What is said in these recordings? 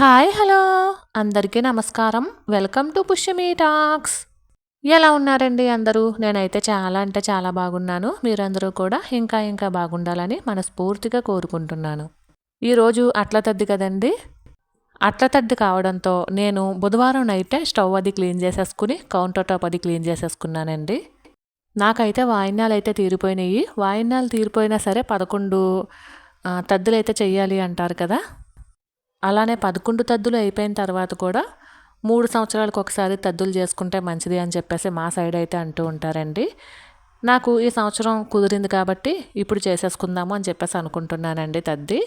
Hi hello. అందరికీ నమస్కారం. Welcome to Pushyami talks. ఎలా ఉన్నారండి అందరూ? నేనైతే చాలా అంటే చాలా బాగున్నాను. మీరందరూ కూడా ఇంకా ఇంకా బాగుండాలని మనస్ఫూర్తిగా కోరుకుంటున్నాను. ఈరోజు అట్ల తద్ది కదండి? అట్ల తద్ది కావడంతో నేను బుధవారం నైటే స్టవ్ అది క్లీన్ చేసేసుకుని కౌంటర్ టాప్ అది క్లీన్ చేసేసుకున్నానండి. నాకైతే వాయినాలు అయితే తీరిపోయినాయి వాయినాలు తీరిపోయినా సరే పదకొండు తద్దులైతే తద్దులు అయితే చెయ్యాలి అంటారు కదా? అలానే పదకొండు తద్దులు అయిపోయిన తర్వాత కూడా మూడు సంవత్సరాలకు ఒకసారి తద్దులు చేసుకుంటే మంచిది అని చెప్పేసి మా సైడ్ అయితే అంటూ ఉంటారండి. నాకు ఈ సంవత్సరం కుదిరింది కాబట్టి ఇప్పుడు చేసేసుకుందాము అని చెప్పేసి అనుకుంటున్నానండి తద్ది.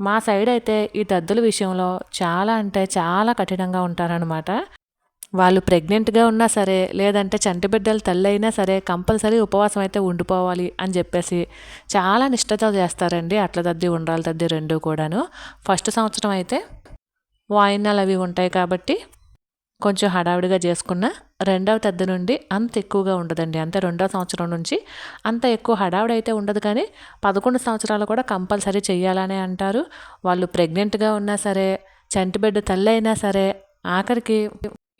మా సైడ్ అయితే ఈ తద్దుల విషయంలో చాలా అంటే చాలా కఠినంగా ఉంటారనమాట వాళ్ళు ప్రెగ్నెంట్గా ఉన్నా సరే లేదంటే చంటి బిడ్డలు తల్లి అయినా సరే కంపల్సరీ ఉపవాసం అయితే ఉండిపోవాలి అని చెప్పేసి చాలా నిష్ఠతో చేస్తారండి అట్ల తద్ది ఉండ్రాల తద్ది రెండు కూడాను. ఫస్ట్ సంవత్సరం అయితే వాయినాలు అవి ఉంటాయి కాబట్టి కొంచెం హడావిడిగా చేసుకున్న రెండవ తద్ది నుండి అంత ఎక్కువగా ఉండదండి. అంతే రెండవ సంవత్సరం నుంచి అంత ఎక్కువ హడావిడి అయితే ఉండదు కానీ పదకొండు సంవత్సరాలు కూడా కంపల్సరీ చేయాలనే అంటారు. వాళ్ళు ప్రెగ్నెంట్గా ఉన్నా సరే చంటి బిడ్డ తల్లి అయినా సరే ఆఖరికి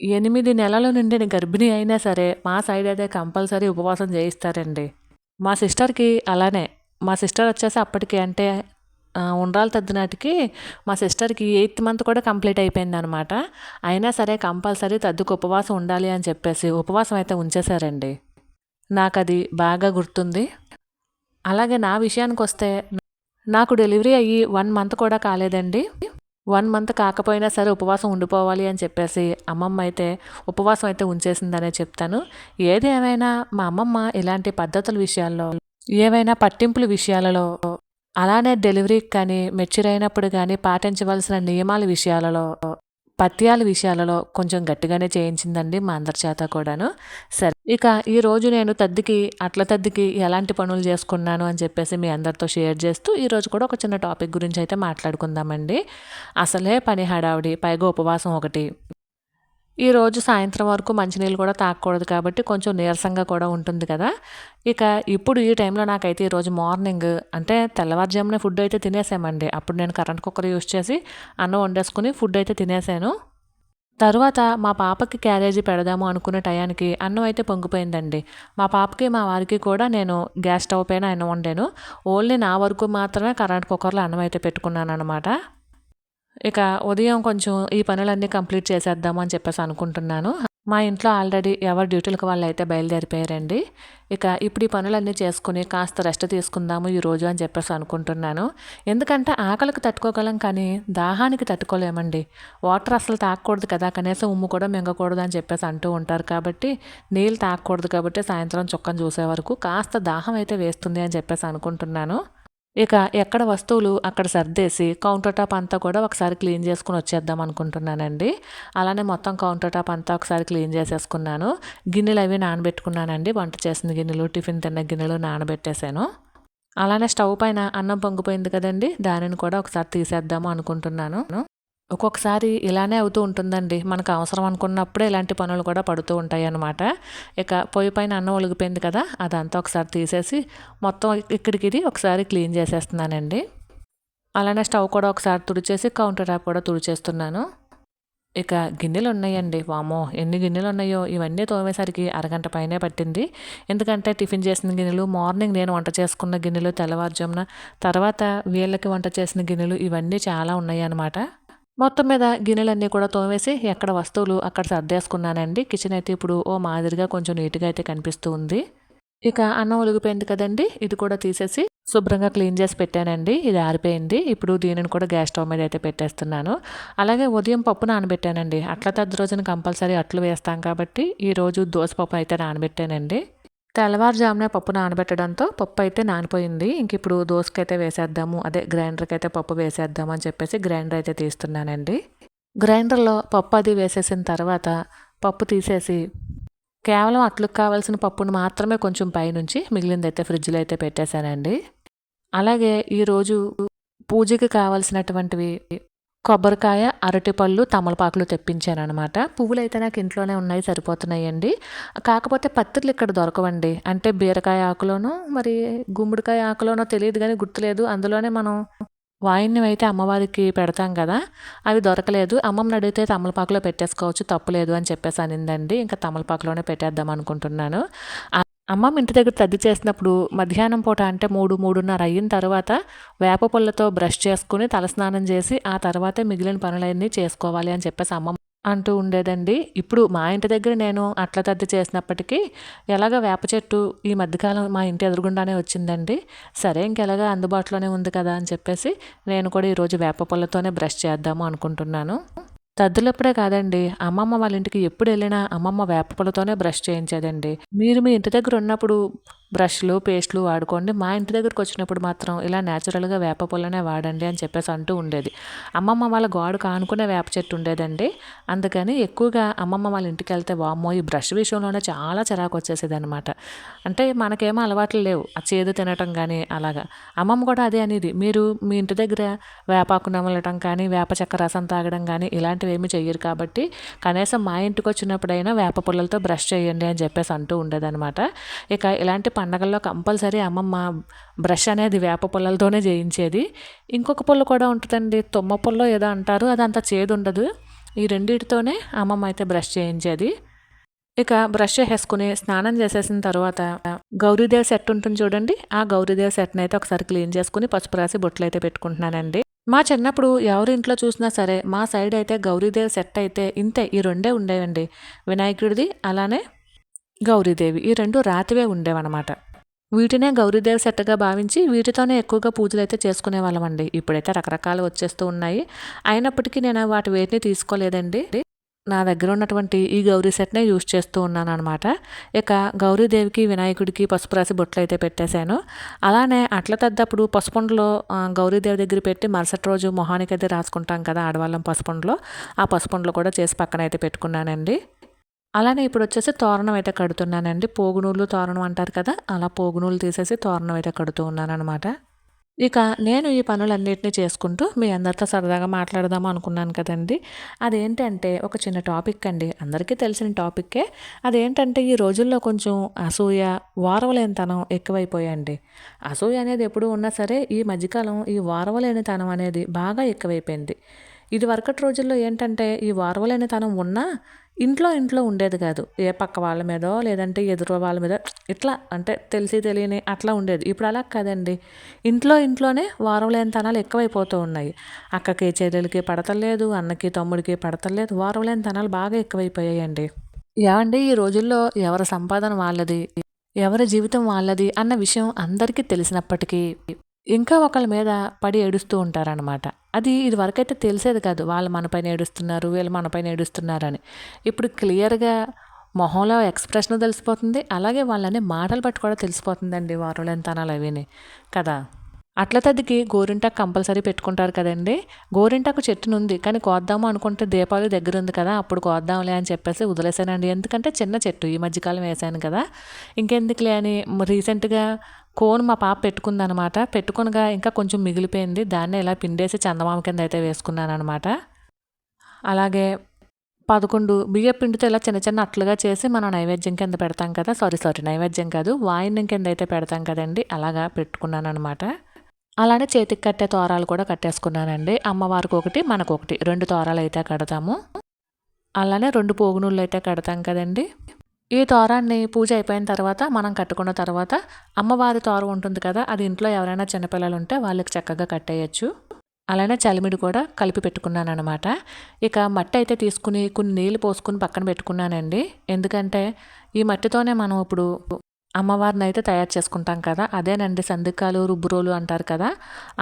ఎనిమిది నెలల నుండి గర్భిణి అయినా సరే మా సైడ్ అయితే కంపల్సరీ ఉపవాసం చేయిస్తారండి. మా సిస్టర్కి అలానే. మా సిస్టర్ వచ్చేసి అప్పటికి అంటే ఆ, ఉండ్రాలు తద్దినాటికి మా సిస్టర్కి ఎయిత్ మంత్ కూడా కంప్లీట్ అయిపోయింది అనమాట అయినా సరే కంపల్సరీ తద్దుకు ఉపవాసం ఉండాలి అని చెప్పేసి ఉపవాసం అయితే ఉంచేశారండి. నాకు అది బాగా గుర్తుంది. అలాగే నా విషయానికి వస్తే నాకు డెలివరీ అయ్యి వన్ మంత్ కూడా కాలేదండి. వన్ మంత్ కాకపోయినా సరే ఉపవాసం ఉండిపోవాలి అని చెప్పేసి అమ్మమ్మ అయితే ఉపవాసం అయితే ఉంచేసిందనే చెప్తాను. ఏది ఏమైనా మా అమ్మమ్మ ఇలాంటి పద్ధతుల విషయాల్లో ఏవైనా పట్టింపుల విషయాలలో అలానే డెలివరీకి కానీ మెచ్యూర్ అయినప్పుడు కానీ పాటించవలసిన నియమాల విషయాలలో పత్యాల విషయాలలో కొంచెం గట్టిగానే చేయించిందండి మా అందరి చేత కూడాను. సరే ఇక ఈ రోజు నేను తద్దికి అట్ల తద్దికి ఎలాంటి పనులు చేసుకున్నాను అని చెప్పేసి మీ అందరితో షేర్ చేస్తూ ఈరోజు కూడా ఒక చిన్న టాపిక్ గురించి అయితే మాట్లాడుకుందామండి. అసలే పని హడావిడి పైగా ఉపవాసం ఒకటి ఈ రోజు సాయంత్రం వరకు మంచినీళ్ళు కూడా తాగకూడదు కాబట్టి కొంచెం నీరసంగా కూడా ఉంటుంది కదా. ఇక ఇప్పుడు ఈ టైంలో నాకైతే ఈరోజు మార్నింగ్ అంటే తెల్లవారుజామునే ఫుడ్ అయితే తినేసామండి. అప్పుడు నేను కరెంట్ కుక్కర్ యూస్ చేసి అన్నం వండేసుకుని ఫుడ్ అయితే తినేసాను. తర్వాత మా పాపకి క్యారేజీ పెడదాము అనుకునే టయానికి అన్నం అయితే పొంగిపోయిందండి. మా పాపకి మా వారికి కూడా నేను గ్యాస్ స్టవ్ పైన అన్నం వండాను. ఓన్లీ నా వరకు మాత్రమే కరెంట్ కుక్కర్లో అన్నం అయితే పెట్టుకున్నాను అనమాట ఇక ఉదయం కొంచెం ఈ పనులన్నీ కంప్లీట్ చేసేద్దాము అని చెప్పేసి అనుకుంటున్నాను. మా ఇంట్లో ఆల్రెడీ ఎవరి డ్యూటీలకు వాళ్ళు అయితే బయలుదేరిపోయారండి. ఇక ఇప్పుడు ఈ పనులన్నీ చేసుకుని కాస్త రెస్ట్ తీసుకుందాము ఈ రోజు అని చెప్పేసి అనుకుంటున్నాను. ఎందుకంటే ఆకలికి తట్టుకోగలం కానీ దాహానికి తట్టుకోలేమండి. వాటర్ అసలు తాగకూడదు కదా కనీసం ఉమ్ము కూడా మింగకూడదు అని చెప్పేసి అంటూ ఉంటారు కాబట్టి నీళ్ళు తాగకూడదు కాబట్టి సాయంత్రం చుక్కను చూసే వరకు కాస్త దాహం అయితే వేస్తుంది అని చెప్పేసి అనుకుంటున్నాను. ఇక ఎక్కడ వస్తువులు అక్కడ సర్దేసి కౌంటర్ టాప్ అంతా కూడా ఒకసారి క్లీన్ చేసుకుని వచ్చేద్దాం అనుకుంటున్నానండి. అలానే మొత్తం కౌంటర్ టాప్ అంతా ఒకసారి క్లీన్ చేసేసుకున్నాను. గిన్నెలు అవి నానబెట్టుకున్నానండి. వంట చేసిన గిన్నెలు టిఫిన్ తిన్న గిన్నెలు నానబెట్టేశాను. అలానే స్టవ్ పైన అన్నం పొంగిపోయింది కదండి. దానిని కూడా ఒకసారి తీసేద్దాము అనుకుంటున్నాను. ఒక్కొక్కసారి ఇలానే అవుతూ ఉంటుందండి. మనకు అవసరం అనుకున్నప్పుడే ఇలాంటి పనులు కూడా పడుతూ ఉంటాయి అన్నమాట ఇక పొయ్యి పైన అన్నం ఒలిగిపోయింది కదా అదంతా ఒకసారి తీసేసి మొత్తం ఇక్కడికి ఒకసారి క్లీన్ చేసేస్తున్నానండి. అలానే స్టవ్ కూడా ఒకసారి తుడిచేసి కౌంటర్ టాప్ కూడా తుడిచేస్తున్నాను. ఇక గిన్నెలు ఉన్నాయండి. వామో ఎన్ని గిన్నెలు ఉన్నాయో. ఇవన్నీ తోమేసరికి అరగంట పైనే పట్టింది. ఎందుకంటే టిఫిన్ చేసిన గిన్నెలు మార్నింగ్ నేను వంట చేసుకున్న గిన్నెలు తెల్లవారుజామున తర్వాత వీళ్ళకి వంట చేసిన గిన్నెలు ఇవన్నీ చాలా ఉన్నాయి అన్నమాట మొత్తం మీద గిన్నెలన్నీ కూడా తోమేసి ఎక్కడ వస్తువులు అక్కడ సర్దేసుకున్నానండి. కిచెన్ అయితే ఇప్పుడు ఓ మాదిరిగా కొంచెం నీట్గా అయితే కనిపిస్తూ ఉంది. ఇక అన్నం ఒలిగిపోయింది కదండి. ఇది కూడా తీసేసి శుభ్రంగా క్లీన్ చేసి పెట్టానండి. ఇది ఆరిపోయింది. ఇప్పుడు దీనిని కూడా గ్యాస్ స్టవ్ మీద అయితే పెట్టేస్తున్నాను. అలాగే ఉదయం పప్పు నానబెట్టానండి. అట్ల తద్ది రోజున కంపల్సరీ అట్లు వేస్తాం కాబట్టి ఈరోజు దోశ పప్పు అయితే నానబెట్టానండి. తెల్లవారుజామునే పప్పు నానబెట్టడంతో పప్పు అయితే నానిపోయింది. ఇంక ఇప్పుడు దోసకైతే వేసేద్దాము. అదే గ్రైండర్కి అయితే పప్పు వేసేద్దాము అని చెప్పేసి గ్రైండర్ అయితే తీస్తున్నానండి. గ్రైండర్లో పప్పు అది వేసేసిన తర్వాత పప్పు తీసేసి కేవలం అట్లకు కావాల్సిన పప్పును మాత్రమే కొంచెం పైనుంచి మిగిలింది అయితే ఫ్రిడ్జ్లో అయితే పెట్టేశానండి. అలాగే ఈరోజు పూజకి కావాల్సినటువంటివి కొబ్బరికాయ అరటిపళ్ళు తమలపాకులు తెప్పించాను అనమాట పువ్వులు అయితే నాకు ఇంట్లోనే ఉన్నాయి సరిపోతున్నాయండి. కాకపోతే పత్రిలు ఇక్కడ దొరకవండి. అంటే బీరకాయ ఆకులోనో మరి గుమ్మడికాయ ఆకులోనో తెలియదు కానీ గుర్తులేదు. అందులోనే మనం వాయిన్యం అయితే అమ్మవారికి పెడతాం కదా అవి దొరకలేదు. అమ్మమ్మని అడిగితే తమలపాకులో పెట్టేసుకోవచ్చు తప్పులేదు అని చెప్పేసి అనిందండి. ఇంకా తమలపాకులోనే పెట్టేద్దాం అనుకుంటున్నాను. అమ్మమ్మ ఇంటి దగ్గర తద్ది చేసినప్పుడు మధ్యాహ్నం పూట అంటే మూడు మూడున్నర అయిన తర్వాత వేప పుల్లతో బ్రష్ చేసుకుని తలస్నానం చేసి ఆ తర్వాతే మిగిలిన పనులన్నీ చేసుకోవాలి అని చెప్పేసి అమ్మమ్మ అంటూ ఉండేదండి. ఇప్పుడు మా ఇంటి దగ్గర నేను అట్ల తద్ది చేసినప్పటికీ ఎలాగ వేప చెట్టు ఈ మధ్యకాలం మా ఇంటి ఎదురుగుండానే వచ్చిందండి. సరే ఇంకెలాగా అందుబాటులోనే ఉంది కదా అని చెప్పేసి నేను కూడా ఈరోజు వేప పుల్లతోనే బ్రష్ చేద్దాము అనుకుంటున్నాను. తద్దులప్పుడే కాదండి. అమ్మమ్మ వాళ్ళ ఇంటికి ఎప్పుడు వెళ్ళినా అమ్మమ్మ వేపపల్లతోనే బ్రష్ చేయించేదండి. మీరు మీ ఇంటి దగ్గర ఉన్నప్పుడు బ్రష్లు పేస్ట్లు వాడుకోండి. మా ఇంటి దగ్గరకు వచ్చినప్పుడు మాత్రం ఇలా న్యాచురల్గా వేప పుల్లనే వాడండి అని చెప్పేసి అంటూ ఉండేది. అమ్మమ్మ వాళ్ళ గోడ కానుకునే వేప చెట్టు ఉండేదండి. అందుకని ఎక్కువగా అమ్మమ్మ వాళ్ళ ఇంటికి వెళ్తే వామ్మో ఈ బ్రష్ విషయంలోనే చాలా చిరాకు వచ్చేసేది అనమాట అంటే మనకేమో అలవాట్లు లేవు. ఆ చేదు తినటం కానీ అలాగా. అమ్మమ్మ కూడా అదే అనేది. మీరు మీ ఇంటి దగ్గర వేపాకు నమలటం కానీ వేప చెక్క రసం తాగడం కానీ ఇలాంటివి ఏమీ చెయ్యరు కాబట్టి కనీసం మా ఇంటికి వచ్చినప్పుడైనా వేప పుల్లలతో బ్రష్ చేయండి అని చెప్పేసి అంటూ ఉండేదన్నమాట. ఇక ఇలాంటి పండగల్లో కంపల్సరీ అమ్మమ్మ బ్రష్ అనేది వేప పుల్లలతోనే చేయించేది. ఇంకొక పుల్ల కూడా ఉంటుందండి. తుమ్మ పుల్ల ఏదో అంటారు. అది అంత చేదు ఉండదు ఈ రెండింటితోనే అమ్మమ్మ అయితే బ్రష్ చేయించేది. ఇక బ్రష్ వేసుకుని స్నానం చేసేసిన తర్వాత గౌరీదేవ్ సెట్ ఉంటుంది చూడండి. ఆ గౌరీదేవ్ సెట్ని అయితే ఒకసారి క్లీన్ చేసుకుని పసుపు రాసి బొట్లు అయితే పెట్టుకుంటున్నానండి. మా చిన్నప్పుడు ఎవరి ఇంట్లో చూసినా సరే మా సైడ్ అయితే గౌరీదేవ్ సెట్ అయితే ఇంతే. ఈ రెండే ఉండేవండి. వినాయకుడిది అలానే గౌరీదేవి. ఈ రెండు రాతివే ఉండేవన్నమాట. వీటినే గౌరీదేవి సెట్టగా భావించి వీటితోనే ఎక్కువగా పూజలు అయితే చేసుకునే వాళ్ళమండి ఇప్పుడైతే రకరకాలు వచ్చేస్తూ ఉన్నాయి. అయినప్పటికీ నేను వాటి వేటిని తీసుకోలేదండి. నా దగ్గర ఉన్నటువంటి ఈ గౌరీ సెట్నే యూజ్ చేస్తూ ఉన్నాను అనమాట ఇక గౌరీదేవికి వినాయకుడికి పసుపు రాసి బొట్లు అయితే పెట్టేశాను. అలానే అట్ల తద్దప్పుడు పసుపుండలో గౌరీదేవి దగ్గర పెట్టి మరుసటి రోజు మొహానికి అయితే రాసుకుంటాం కదా ఆడవాళ్ళం పసుపుండలో ఆ పసుపుండలో కూడా చేసి పక్కన అయితే పెట్టుకున్నానండి. అలానే ఇప్పుడు వచ్చేసి తోరణం అయితే కడుతున్నానండి. పోగునూలు తోరణం అంటారు కదా అలా పోగునూలు తీసేసి తోరణం అయితే కడుతూ ఉన్నానమాట అనమాట ఇక నేను ఈ పనులన్నింటినీ చేసుకుంటూ మీ అందరితో సరదాగా మాట్లాడదాము అనుకున్నాను కదండి. అదేంటంటే ఒక చిన్న టాపిక్ అండి. అందరికీ తెలిసిన టాపిక్కే. అదేంటంటే ఈ రోజుల్లో కొంచెం అసూయ వారవలేనితనం ఎక్కువైపోయాయండి అసూయ అనేది ఎప్పుడు ఉన్నా సరే ఈ మధ్యకాలం ఈ వారవలేనితనం అనేది బాగా ఎక్కువైపోయింది. ఇది వరకటి రోజుల్లో ఏంటంటే ఈ వారవలేనితనం ఉన్నా ఇంట్లో ఇంట్లో ఉండేది కాదు. ఏ పక్క వాళ్ళ మీదో లేదంటే ఎదురు వాళ్ళ మీద ఇట్లా అంటే తెలిసి తెలియని అట్లా ఉండేది. ఇప్పుడు అలా కాదండి. ఇంట్లో ఇంట్లోనే వారవలేనితనాలు ఎక్కువైపోతూ ఉన్నాయి. అక్కకి చెల్లెలకి పడతలేదు అన్నకి తమ్ముడికి పడతలేదు వారవలేనితనాలు బాగా ఎక్కువైపోయాయండి. ఏమండి ఈ రోజుల్లో ఎవరి సంపాదన వాళ్ళది ఎవరి జీవితం వాళ్ళది అన్న విషయం అందరికీ తెలిసినప్పటికీ ఇంకా ఒకళ్ళ మీద పడి ఏడుస్తూ ఉంటారనమాట అది ఇది వరకైతే తెలిసేది కాదు. వాళ్ళు మనపైన ఏడుస్తున్నారు వీళ్ళు మనపైన ఏడుస్తున్నారు అని ఇప్పుడు క్లియర్గా మొహంలో ఎక్స్ప్రెషన్ తెలిసిపోతుంది. అలాగే వాళ్ళని మాటలు బట్టి కూడా తెలిసిపోతుందండి వారులెంతనాలు అవిని. కదా? అట్ల తదికి గోరింటాకు కంపల్సరీ పెట్టుకుంటారు కదండి. గోరింటాకు చెట్టునుంది. కానీ కోద్దాము అనుకుంటే దీపావళి దగ్గర ఉంది కదా అప్పుడు కోద్దాంలే అని చెప్పేసి వదిలేసానండి ఎందుకంటే చిన్న చెట్టు ఈ మధ్యకాలం వేసాను కదా. ఇంకెందుకులే అని రీసెంట్గా కోన్ మా పాప పెట్టుకుందనమాట. పెట్టుకునగా ఇంకా కొంచెం మిగిలిపోయింది. దాన్ని ఇలా పిండేసి చందమామ కింద అయితే వేసుకున్నాను అనమాట అలాగే పదకొండు బియ్య పిండితో ఇలా చిన్న చిన్న అట్లుగా చేసి మనం నైవేద్యం కింద పెడతాం కదా. సారీ సారీ నైవేద్యం కాదు వాయిన్యం కింద అయితే పెడతాం కదండి. అలాగా పెట్టుకున్నాను అనమాట అలానే చేతికి కట్టే తోరాలు కూడా కట్టేసుకున్నానండి. అమ్మవారికి ఒకటి మనకు ఒకటి రెండు తోరాలు అయితే కడతాము. అలానే రెండు పోగునుళ్ళు అయితే కడతాం కదండి. ఈ తోరాన్ని పూజ అయిపోయిన తర్వాత మనం కట్టుకున్న తర్వాత అమ్మవారి తోర ఉంటుంది కదా అది ఇంట్లో ఎవరైనా చిన్నపిల్లలు ఉంటే వాళ్ళకి చక్కగా కట్టేయచ్చు. అలానే చలిమిడి కూడా కలిపి పెట్టుకున్నాను అనమాట ఇక మట్టి అయితే తీసుకుని కొన్ని నీళ్ళు పోసుకుని పక్కన పెట్టుకున్నానండి. ఎందుకంటే ఈ మట్టితోనే మనం ఇప్పుడు అమ్మవారిని అయితే తయారు చేసుకుంటాం కదా అదేనండి సందికాలు రుబ్బురోలు అంటారు కదా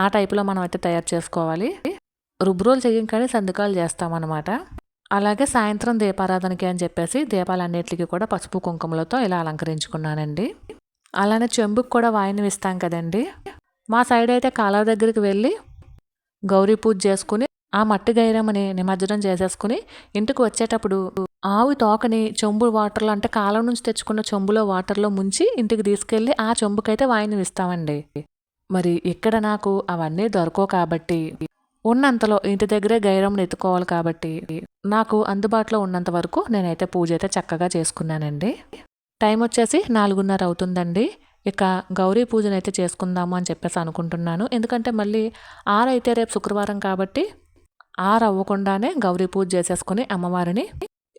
ఆ టైపులో మనం అయితే తయారు చేసుకోవాలి. రుబ్బురోలు చేయం కానీ సందికాలు చేస్తామన్నమాట. అలాగే సాయంత్రం దీపారాధనకి అని చెప్పేసి దీపాలన్నిటికీ కూడా పసుపు కుంకుమలతో ఇలా అలంకరించుకున్నానండి. అలానే చెంబుకు కూడా వాయిని ఇస్తాం కదండి. మా సైడ్ అయితే కాలువ దగ్గరికి వెళ్ళి గౌరీ పూజ చేసుకుని ఆ మట్టి గైరమ్మని నిమజ్జనం చేసేసుకుని ఇంటికి వచ్చేటప్పుడు ఆవు తోకని చెంబు వాటర్లో అంటే కాలం నుంచి తెచ్చుకున్న చెంబులో వాటర్లో ముంచి ఇంటికి తీసుకెళ్ళి ఆ చెంబుకైతే వాయిని ఇస్తామండి. మరి ఇక్కడ నాకు అవన్నీ దొరకవు కాబట్టి ఉన్నంతలో ఇంటి దగ్గరే గైరమ్మని ఎత్తుకోవాలి కాబట్టి నాకు అందుబాటులో ఉన్నంత వరకు నేనైతే పూజ అయితే చక్కగా చేసుకున్నానండి. టైం వచ్చేసి నాలుగున్నర అవుతుందండి. ఇక గౌరీ పూజను అయితే చేసుకుందాము అని చెప్పేసి అనుకుంటున్నాను. ఎందుకంటే మళ్ళీ ఆరు అయితే రేపు శుక్రవారం కాబట్టి ఆరు అవ్వకుండానే గౌరీ పూజ చేసేసుకుని అమ్మవారిని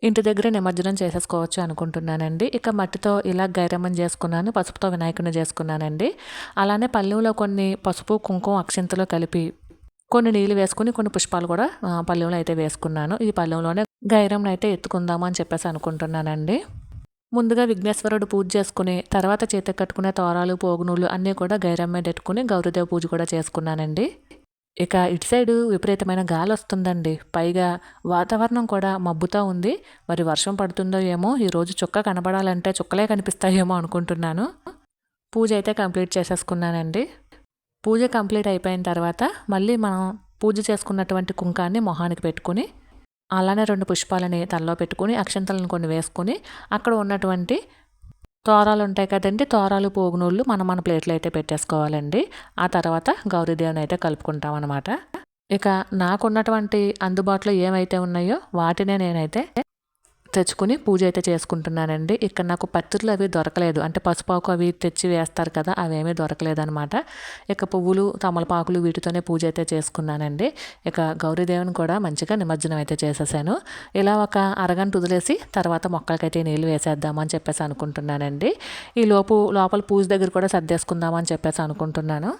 ఇంటి దగ్గర నిమజ్జనం చేసేసుకోవచ్చు అనుకుంటున్నానండి. ఇక మట్టితో ఇలా గైరమ్మం చేసుకున్నాను పసుపుతో వినాయకుని చేసుకున్నానండి. అలానే పల్లెంలో కొన్ని పసుపు కుంకుమ అక్షంతలో కలిపి కొన్ని నీళ్ళు వేసుకుని కొన్ని పుష్పాలు కూడా పల్లెంలో అయితే వేసుకున్నాను. ఈ పల్లెంలోనే గైరంను అయితే ఎత్తుకుందామని అని చెప్పేసి అనుకుంటున్నానండి. ముందుగా విఘ్నేశ్వరుడు పూజ చేసుకుని తర్వాత చేత కట్టుకునే తోరాలు పోగునులు అన్నీ కూడా గైరమ్మ పెట్టుకుని గౌరీదేవ పూజ కూడా చేసుకున్నానండి. ఇక ఇటు సైడు విపరీతమైన గాలి వస్తుందండి. పైగా వాతావరణం కూడా మబ్బుతో ఉంది. మరి వర్షం పడుతుందో ఏమో ఈరోజు చుక్క కనబడాలంటే చుక్కలే కనిపిస్తాయేమో అనుకుంటున్నాను. పూజ అయితే కంప్లీట్ చేసేసుకున్నానండి. పూజ కంప్లీట్ అయిపోయిన తర్వాత మళ్ళీ మనం పూజ చేసుకున్నటువంటి కుంకాన్ని మొహానికి పెట్టుకుని అలానే రెండు పుష్పాలని తలలో పెట్టుకుని అక్షంతలను కొన్ని వేసుకొని అక్కడ ఉన్నటువంటి తోరాలు ఉంటాయి కదండి తోరాలు పోగునూళ్ళు మనం మన ప్లేట్లో అయితే పెట్టేసుకోవాలండి. ఆ తర్వాత గౌరీదేవిని అయితే కలుపుకుంటాం అనమాట ఇక నాకున్నటువంటి అందుబాటులో ఏమైతే ఉన్నాయో వాటినే నేనైతే తెచ్చుకుని పూజ అయితే చేసుకుంటున్నానండి. ఇక్కడ నాకు పత్తులు అవి దొరకలేదు. అంటే పసుపాకు అవి తెచ్చి వేస్తారు కదా అవేమీ దొరకలేదనమాట. ఇక పువ్వులు తమలపాకులు వీటితోనే పూజ అయితే చేసుకున్నానండి. ఇక గౌరీదేవిని కూడా మంచిగా నిమజ్జనం అయితే చేసేసాను. ఇలా ఒక అరగంట వదిలేసి తర్వాత మొక్కలకైతే నీళ్ళు వేసేద్దామని చెప్పేసి అనుకుంటున్నానండి. ఈ లోపు లోపల పూజ దగ్గర కూడా సర్దేసుకుందామని చెప్పేసి అనుకుంటున్నాను.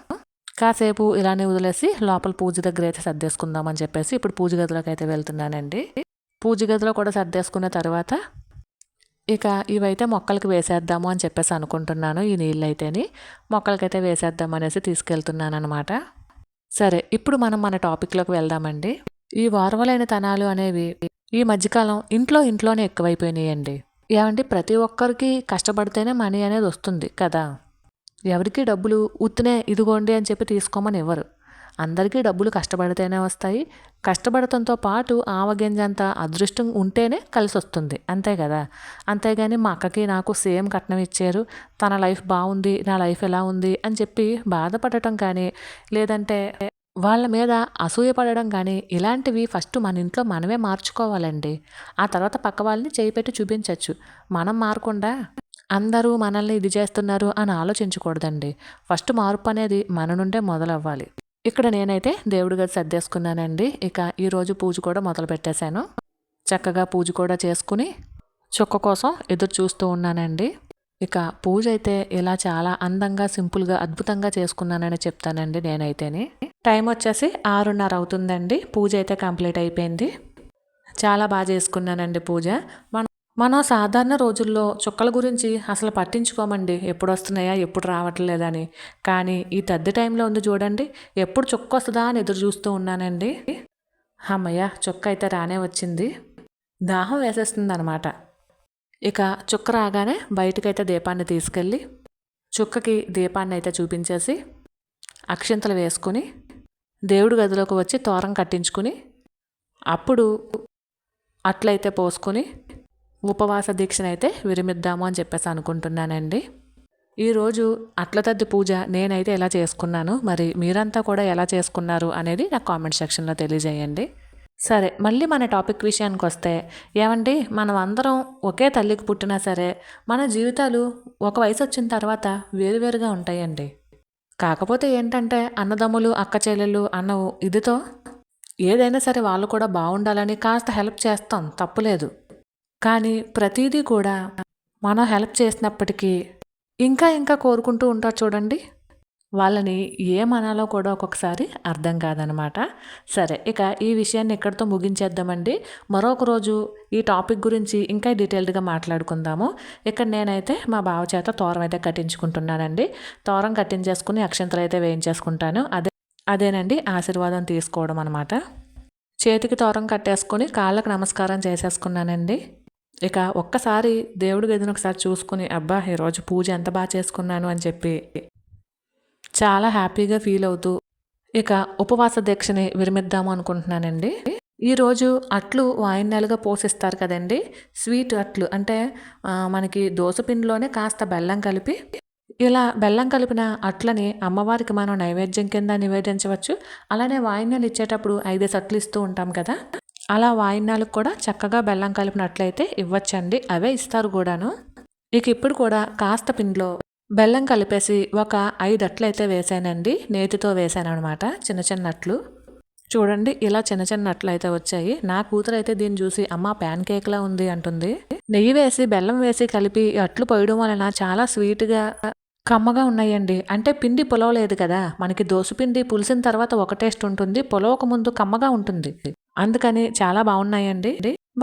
కాసేపు ఇలానే వదిలేసి లోపల పూజ దగ్గర అయితే సర్దేసుకుందామని చెప్పేసి ఇప్పుడు పూజ గదిలోకి అయితే వెళ్తున్నానండి. పూజ గదిలో కూడా సర్దేసుకున్న తర్వాత ఇక ఇవైతే మొక్కలకి వేసేద్దాము అని చెప్పేసి అనుకుంటున్నాను ఈ నీళ్ళు అయితేని మొక్కలకైతే వేసేద్దాం అనేసి తీసుకెళ్తున్నాను అనమాట సరే ఇప్పుడు మనం మన టాపిక్లోకి వెళ్దామండి. ఈ వారవలైన తనాలు అనేవి ఈ మధ్యకాలం ఇంట్లో ఇంట్లోనే ఎక్కువైపోయినాయండి. ఏమంటే ప్రతి ఒక్కరికి కష్టపడితేనే మనీ అనేది వస్తుంది కదా. ఎవరికి డబ్బులు ఉత్తినే ఇదిగోండి అని చెప్పి తీసుకోమని ఇవ్వరు అందరికీ డబ్బులు కష్టపడితేనే వస్తాయి. కష్టపడటంతో పాటు ఆవగింజంత అదృష్టం ఉంటేనే కలిసి వస్తుంది అంతే కదా? అంతేగాని మా అక్కకి నాకు సేమ్ కట్నం ఇచ్చారు. తన లైఫ్ బాగుంది నా లైఫ్ ఎలా ఉంది అని చెప్పి బాధపడటం కానీ లేదంటే వాళ్ళ మీద అసూయపడడం కానీ ఇలాంటివి ఫస్ట్ మన ఇంట్లో మనమే మార్చుకోవాలండి. ఆ తర్వాత పక్క వాళ్ళని చేయిపెట్టి చూపించవచ్చు మనం మారకుండా అందరూ మనల్ని ఇది చేస్తున్నారు అని ఆలోచించకూడదండి. ఫస్ట్ మార్పు అనేది మన నుండే మొదలవ్వాలి. ఇక్కడ నేనైతే దేవుడి గది సర్దేసుకున్నానండి. ఇక ఈరోజు పూజ కూడా మొదలు పెట్టేశాను. చక్కగా పూజ కూడా చేసుకుని చుక్క కోసం ఎదురు చూస్తూ ఉన్నానండి. ఇక పూజ అయితే ఇలా చాలా అందంగా సింపుల్గా అద్భుతంగా చేసుకున్నానని చెప్తానండి నేనైతేని. టైం వచ్చేసి ఆరున్నర అవుతుందండి. పూజ అయితే కంప్లీట్ అయిపోయింది. చాలా బాగా చేసుకున్నానండి పూజ. మన మనం సాధారణ రోజుల్లో చుక్కల గురించి అసలు పట్టించుకోమండి. ఎప్పుడు వస్తున్నాయా ఎప్పుడు రావట్లేదని. కానీ ఈ తద్ది టైంలో ఉంది చూడండి. ఎప్పుడు చుక్క వస్తుందా అని ఎదురు చూస్తూ ఉన్నానండి. అమ్మయ్య చుక్క అయితే రానే వచ్చింది. దాహం వేసేస్తుంది అనమాట ఇక చుక్క రాగానే బయటకైతే దీపాన్ని తీసుకెళ్ళి చుక్కకి దీపాన్ని అయితే చూపించేసి అక్షింతలు వేసుకుని దేవుడి గదిలోకి వచ్చి తోరం కట్టించుకుని అప్పుడు అట్లయితే పోసుకొని ఉపవాస దీక్షనైతే విరమిద్దాము అని చెప్పేసి అనుకుంటున్నానండి. ఈరోజు అట్లతద్ది పూజ నేనైతే ఎలా చేసుకున్నాను మరి మీరంతా కూడా ఎలా చేసుకున్నారు అనేది నాకు కామెంట్ సెక్షన్లో తెలియజేయండి. సరే మళ్ళీ మన టాపిక్ విషయానికి వస్తే ఏమండి మనం అందరం ఒకే తల్లికి పుట్టినా సరే మన జీవితాలు ఒక వయసు వచ్చిన తర్వాత వేరువేరుగా ఉంటాయండి. కాకపోతే ఏంటంటే అన్నదమ్ములు అక్క చెల్లెలు అన్నవు ఇదితో ఏదైనా సరే వాళ్ళు కూడా బాగుండాలని కాస్త హెల్ప్ చేస్తాం తప్పులేదు. కానీ ప్రతిదీ కూడా మనం హెల్ప్ చేసినప్పటికీ ఇంకా ఇంకా కోరుకుంటూ ఉంటారు చూడండి. వాళ్ళని ఏమనాలో కూడా ఒక్కొక్కసారి అర్థం కాదనమాట. సరే ఇక ఈ విషయాన్ని ఇక్కడితో ముగించేద్దామండి. మరొక రోజు ఈ టాపిక్ గురించి ఇంకా డీటెయిల్డ్గా మాట్లాడుకుందాము. ఇక్కడ నేనైతే మా బావ చేత తోరం అయితే కట్టించుకుంటున్నానండి. తోరం కట్టించేసుకుని అక్షంతలు అయితే వేయించేసుకుంటాను. అదే అదేనండి ఆశీర్వాదం తీసుకోవడం అనమాట చేతికి తోరం కట్టేసుకొని కాళ్ళకు నమస్కారం చేసేసుకున్నానండి. ఇక ఒక్కసారి దేవుడి గదిని ఒకసారి చూసుకుని అబ్బా ఈరోజు పూజ ఎంత బాగా చేసుకున్నాను అని చెప్పి చాలా హ్యాపీగా ఫీల్ అవుతూ ఇక ఉపవాస దీక్షని విరమిద్దాము అనుకుంటున్నానండి. ఈరోజు అట్లు వాయిన్యాలుగా పోషిస్తారు కదండి. స్వీట్ అట్లు అంటే మనకి దోసపిండిలోనే కాస్త బెల్లం కలిపి ఇలా బెల్లం కలిపిన అట్లని అమ్మవారికి మనం నైవేద్యం కింద నివేదించవచ్చు. అలానే వాయిన్యాలు ఇచ్చేటప్పుడు ఐదేసి అట్లు ఇస్తూ ఉంటాం కదా. అలా వాయినాలకు కూడా చక్కగా బెల్లం కలిపినట్లయితే ఇవ్వచ్చండి. అవే ఇస్తారు కూడాను. ఇక ఇప్పుడు కూడా కాస్త పిండిలో బెల్లం కలిపేసి ఒక ఐదు అట్లు అయితే వేసానండి. నేతితో వేసాను అనమాట చిన్న చిన్న అట్లు చూడండి ఇలా చిన్న చిన్న అట్లు అయితే వచ్చాయి. నా కూతురు అయితే దీన్ని చూసి అమ్మ ప్యాన్ కేక్లా ఉంది అంటుంది. నెయ్యి వేసి బెల్లం వేసి కలిపి అట్లు పోయడం వలన చాలా స్వీట్గా కమ్మగా ఉన్నాయండి. అంటే పిండి పొలవలేదు కదా. మనకి దోసపిండి పులిసిన తర్వాత ఒక టేస్ట్ ఉంటుంది. పొలవక ముందు కమ్మగా ఉంటుంది. అందుకని చాలా బాగున్నాయండి.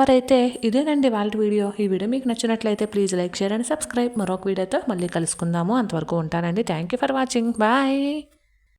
మరైతే ఇదేనండి వాళ్ళ వీడియో. ఈ వీడియో మీకు నచ్చినట్లయితే please like share and subscribe. మరొక వీడియోతో మళ్ళీ కలుసుకుందాము. అంతవరకు ఉంటానండి. Thank you for watching. Bye.